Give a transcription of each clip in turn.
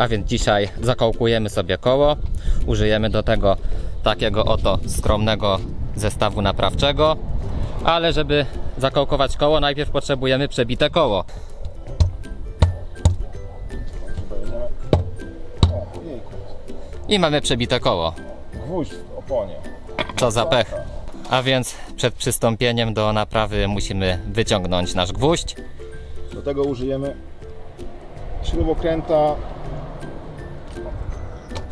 A więc dzisiaj zakołkujemy sobie koło. Użyjemy do tego takiego oto skromnego zestawu naprawczego. Ale żeby zakołkować koło, najpierw potrzebujemy przebite koło. I mamy przebite koło. Gwóźdź w oponie. Co za pech. A więc przed przystąpieniem do naprawy musimy wyciągnąć nasz gwóźdź. Do tego użyjemy śrubokręta,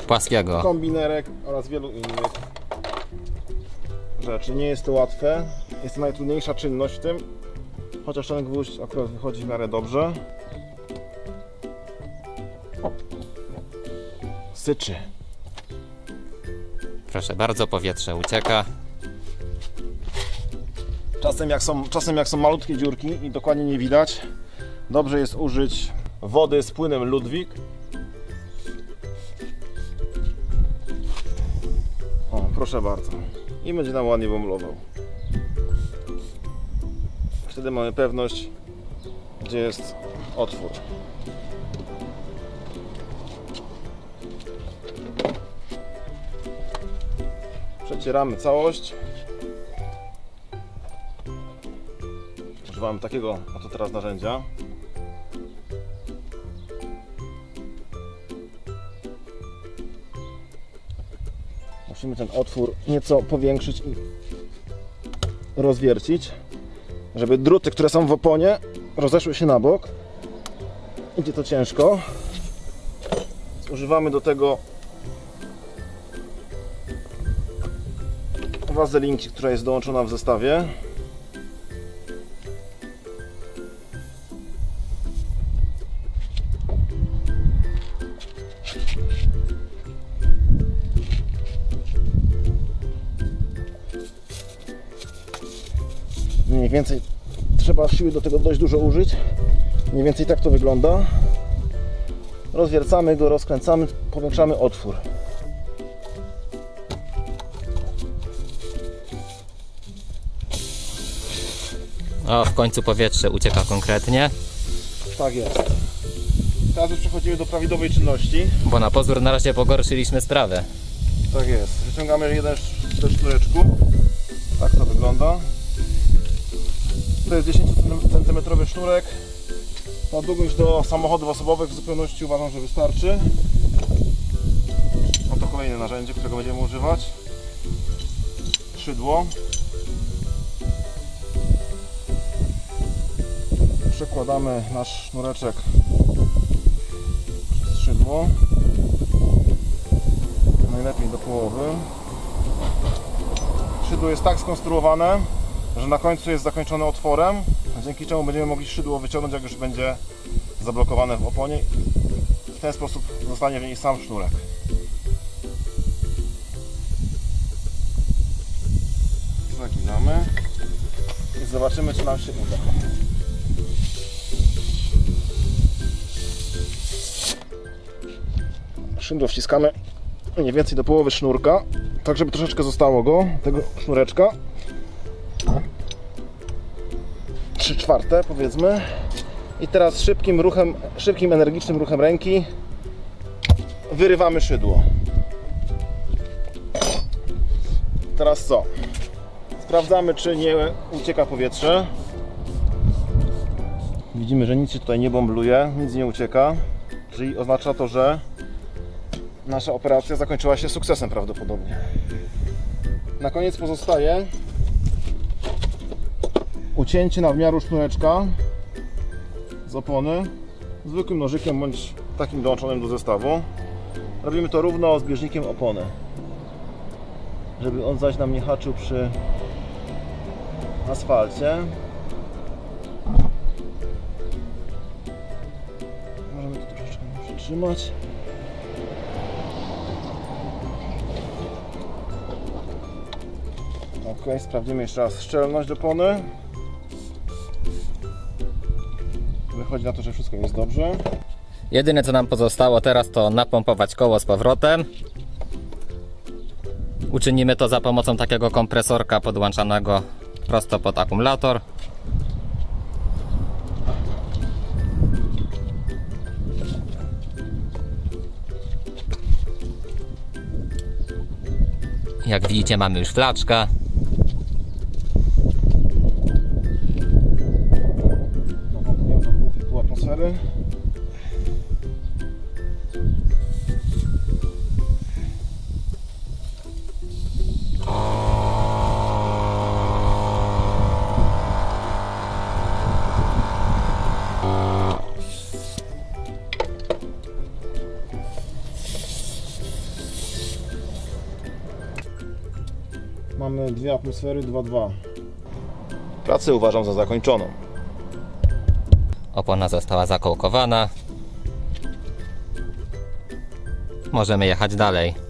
Płaskiego. kombinerek oraz wielu innych rzeczy. Nie jest to łatwe. Jest to najtrudniejsza czynność w tym. Chociaż ten gwóźdź akurat wychodzi w miarę dobrze. Syczy. Proszę bardzo, powietrze ucieka. Czasem jak, są, czasem jak są malutkie dziurki i dokładnie nie widać, dobrze jest użyć wody z płynem Ludwik. Proszę bardzo. I będzie nam ładnie bąblował. Wtedy mamy pewność, gdzie jest otwór. Przecieramy całość. Używamy takiego oto teraz narzędzia. Musimy ten otwór nieco powiększyć i rozwiercić, żeby druty, które są w oponie, rozeszły się na bok. Idzie to ciężko. Używamy do tego wazelinki, która jest dołączona w zestawie. Mniej więcej trzeba siły do tego dość dużo użyć. Mniej więcej tak to wygląda. Rozwiercamy go, rozkręcamy, powiększamy otwór. O, w końcu powietrze ucieka konkretnie, Tak jest. Teraz już przechodzimy do prawidłowej czynności. bo na pozór na razie pogorszyliśmy sprawę. Tak jest. Wyciągamy jeden sznureczku. Tak to wygląda. To jest 10 cm sznurek. Na długość do samochodów osobowych w zupełności uważam, że wystarczy. Oto kolejne narzędzie, którego będziemy używać. Szydło. Przekładamy nasz sznureczek przez szydło najlepiej do połowy. Szydło jest tak skonstruowane, że na końcu jest zakończone otworem, dzięki czemu będziemy mogli szydło wyciągnąć, jak już będzie zablokowane w oponie. W ten sposób zostanie w niej sam sznurek. Zaginamy i zobaczymy, czy nam się uda. Szydło wciskamy mniej więcej do połowy sznurka, tak żeby troszeczkę zostało go, tego sznureczka. 3 czwarte powiedzmy. I teraz szybkim ruchem, szybkim energicznym ruchem ręki wyrywamy szydło. Teraz co? Sprawdzamy czy nie ucieka powietrze. Widzimy, że nic się tutaj nie bąbluje, nic nie ucieka. Czyli oznacza to, że nasza operacja zakończyła się sukcesem prawdopodobnie. Na koniec pozostaje ucięcie nadmiaru sznureczka z opony zwykłym nożykiem bądź takim dołączonym do zestawu. Robimy to równo z bieżnikiem opony, żeby on zaś nam nie haczył przy asfalcie. Możemy to troszeczkę przytrzymać. Ok, sprawdzimy jeszcze raz szczelność opony. Wychodzi na to, że wszystko jest dobrze. Jedyne co nam pozostało teraz to napompować koło z powrotem. Uczynimy to za pomocą takiego kompresorka podłączanego prosto pod akumulator. Jak widzicie mamy już flaczkę. 2,5 atmosfery. Mamy dwie atmosfery, 2,2. Pracę uważam za zakończoną. Opona została zakołkowana. Możemy jechać dalej.